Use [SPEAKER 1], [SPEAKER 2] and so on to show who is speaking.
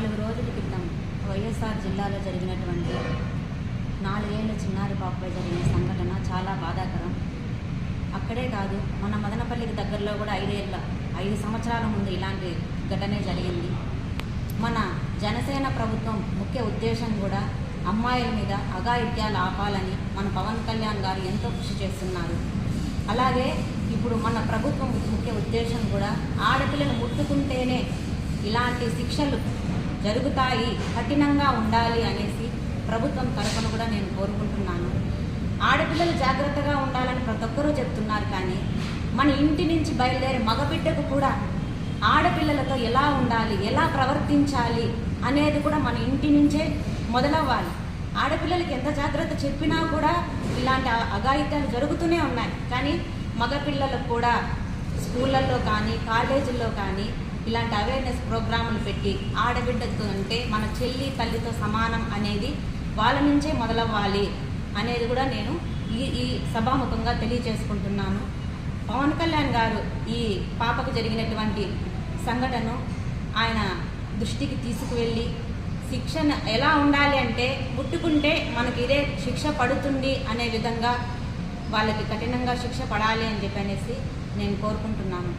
[SPEAKER 1] నాలుగు రోజుల క్రితం వైఎస్ఆర్ జిల్లాలో జరిగినటువంటి నాలుగేళ్ళ చిన్నారి పాపపై జరిగిన సంఘటన చాలా బాధాకరం. అక్కడే కాదు మన మదనపల్లికి దగ్గరలో కూడా ఐదేళ్ళ ఐదు సంవత్సరాల ముందు ఇలాంటి ఘటనే జరిగింది. మన జనసేన ప్రభుత్వం ముఖ్య ఉద్దేశం కూడా అమ్మాయిల మీద అఘాయిత్యాలు ఆపాలని మన పవన్ కళ్యాణ్ గారు ఎంతో కృషి చేస్తున్నారు. అలాగే ఇప్పుడు మన ప్రభుత్వం ముఖ్య ఉద్దేశం కూడా ఆడపిల్లలు ముట్టుకుంటేనే ఇలాంటి శిక్షలు జరుగుతాయి కఠినంగా ఉండాలి అనేసి ప్రభుత్వం తరఫున కూడా నేను కోరుకుంటున్నాను. ఆడపిల్లలు జాగ్రత్తగా ఉండాలని ప్రతి ఒక్కరూ చెప్తున్నారు కానీ మన ఇంటి నుంచి బయలుదేరే మగబిడ్డకు కూడా ఆడపిల్లలతో ఎలా ఉండాలి ఎలా ప్రవర్తించాలి అనేది కూడా మన ఇంటి నుంచే మొదలవ్వాలి. ఆడపిల్లలకి ఎంత జాగ్రత్త చెప్పినా కూడా ఇలాంటి అఘాయిత్యాలు జరుగుతూనే ఉన్నాయి. కానీ మగపిల్లలకు కూడా స్కూళ్ళల్లో కానీ కాలేజీల్లో కానీ ఇలాంటి అవేర్నెస్ ప్రోగ్రాములు పెట్టి ఆడబిడ్డతో అంటే మన చెల్లి తల్లితో సమానం అనేది వాళ్ళ నుంచే మొదలవ్వాలి అనేది కూడా నేను ఈ ఈ సభాముఖంగా తెలియజేసుకుంటున్నాను. పవన్ కళ్యాణ్ గారు ఈ పాపకు జరిగినటువంటి సంఘటన ఆయన దృష్టికి తీసుకువెళ్ళి శిక్షణ ఎలా ఉండాలి అంటే ముట్టుకుంటే మనకి ఇదే శిక్ష పడుతుంది అనే విధంగా వాళ్ళకి కఠినంగా శిక్ష పడాలి అని చెప్పి అనేసి నేను కోరుకుంటున్నాను.